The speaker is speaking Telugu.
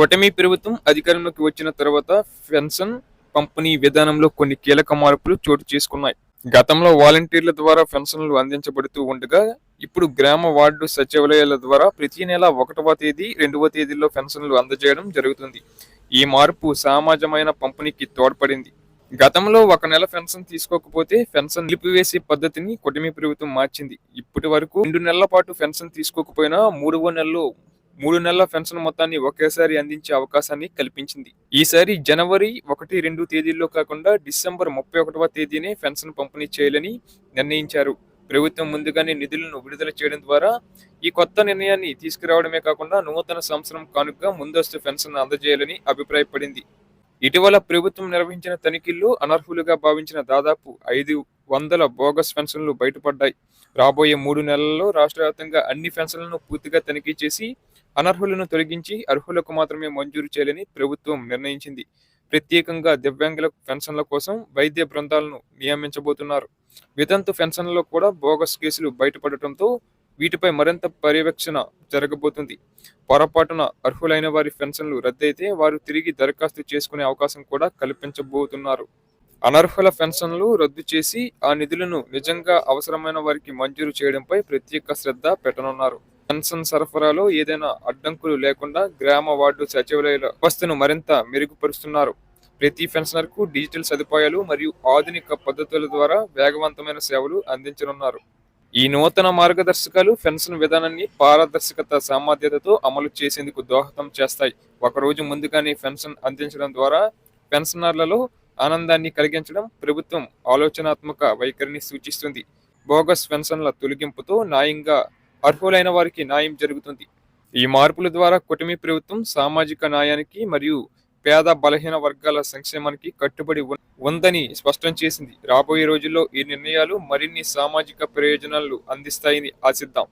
కూటమి ప్రభుత్వం అధికారంలోకి వచ్చిన తర్వాత పెన్షన్ పంపిణీ విధానంలో కొన్ని కీలక మార్పులు చోటు చేసుకున్నాయి. గతంలో వాలంటీర్ల ద్వారా పెన్షన్లు అందించబడుతూ ఉండగా ఇప్పుడు గ్రామ వార్డు సచివాలయాల ద్వారా ప్రతి నెల ఒకటవ తేదీ రెండవ తేదీలో పెన్షన్లు అందజేయడం జరుగుతుంది. ఈ మార్పు సామాజమైన పంపిణీకి తోడ్పడింది. గతంలో ఒక నెల పెన్షన్ తీసుకోకపోతే పెన్షన్ నిలిపివేసే పద్ధతిని కుటుంబ ప్రభుత్వం మార్చింది. ఇప్పటి వరకు రెండు నెలల పాటు పెన్షన్ తీసుకోకపోయినా మూడవ నెలలో మూడు నెలల పెన్షన్ మొత్తాన్ని ఒకేసారి అందించే అవకాశాన్ని కల్పించింది. ఈసారి జనవరి ఒకటి రెండు తేదీల్లో కాకుండా డిసెంబర్ ముప్పై ఒకటవ తేదీనే పెన్షన్ పంపిణీ చేయాలని నిర్ణయించారు. ప్రభుత్వం ముందుగానే నిధులను విడుదల చేయడం ద్వారా ఈ కొత్త నిర్ణయాన్ని తీసుకురావడమే కాకుండా నూతన సంవత్సరం కానుక ముందస్తు పెన్షన్ అందజేయాలని అభిప్రాయపడింది. ఇటీవల ప్రభుత్వం నిర్వహించిన తనిఖీల్లో అనర్హులుగా భావించిన దాదాపు ఐదు వందల బోగస్ పెన్షన్లు బయటపడ్డాయి. రాబోయే మూడు నెలల్లో రాష్ట్ర వ్యాప్తంగా అన్ని పెన్షన్లను పూర్తిగా తనిఖీ చేసి అనర్హులను తొలగించి అర్హులకు మాత్రమే మంజూరు చేయాలని ప్రభుత్వం నిర్ణయించింది. ప్రత్యేకంగా దివ్యాంగుల పెన్షన్ల కోసం వైద్య బృందాలను నియమించబోతున్నారు. వితంతు పెన్షన్లలో కూడా బోగస్ కేసులు బయటపడటంతో వీటిపై మరింత పర్యవేక్షణ జరగబోతుంది. పొరపాటున అర్హులైన వారి పెన్షన్లు రద్దయితే వారు తిరిగి దరఖాస్తు చేసుకునే అవకాశం కూడా కల్పించబోతున్నారు. అనర్హుల పెన్షన్లు రద్దు చేసి ఆ నిధులను నిజంగా అవసరమైన వారికి మంజూరు చేయడంపై ప్రత్యేక శ్రద్ధ పెట్టనున్నారు. పెన్షన్ సరఫరాలో ఏదైనా అడ్డంకులు లేకుండా గ్రామ వార్డు సచివాలయాల వ్యవస్థను మరింత మెరుగుపరుస్తున్నారు. ప్రతి పెన్షనర్కు డిజిటల్ సదుపాయాలు మరియు ఆధునిక పద్ధతుల ద్వారా వేగవంతమైన సేవలు అందించనున్నారు. ఈ నూతన మార్గదర్శకాలు పెన్షన్ విధానాన్ని పారదర్శకత సామర్థ్యతతో అమలు చేసేందుకు దోహదం చేస్తాయి. ఒకరోజు ముందుగానే పెన్షన్ అందించడం ద్వారా పెన్షనర్లలో ఆనందాన్ని కలిగించడం ప్రభుత్వం ఆలోచనాత్మక వైఖరిని సూచిస్తుంది. బోగస్ పెన్షన్ల తొలగింపుతో న్యాయంగా అర్హులైన వారికి న్యాయం జరుగుతుంది. ఈ మార్పుల ద్వారా కుటుంబ ప్రభుత్వం సామాజిక న్యాయానికి మరియు పేద బలహీన వర్గాల సంక్షేమానికి కట్టుబడి ఉన్- ఉందని స్పష్టం చేసింది. రాబోయే రోజుల్లో ఈ నిర్ణయాలు మరిన్ని సామాజిక ప్రయోజనాలు అందిస్తాయని ఆశిద్దాం.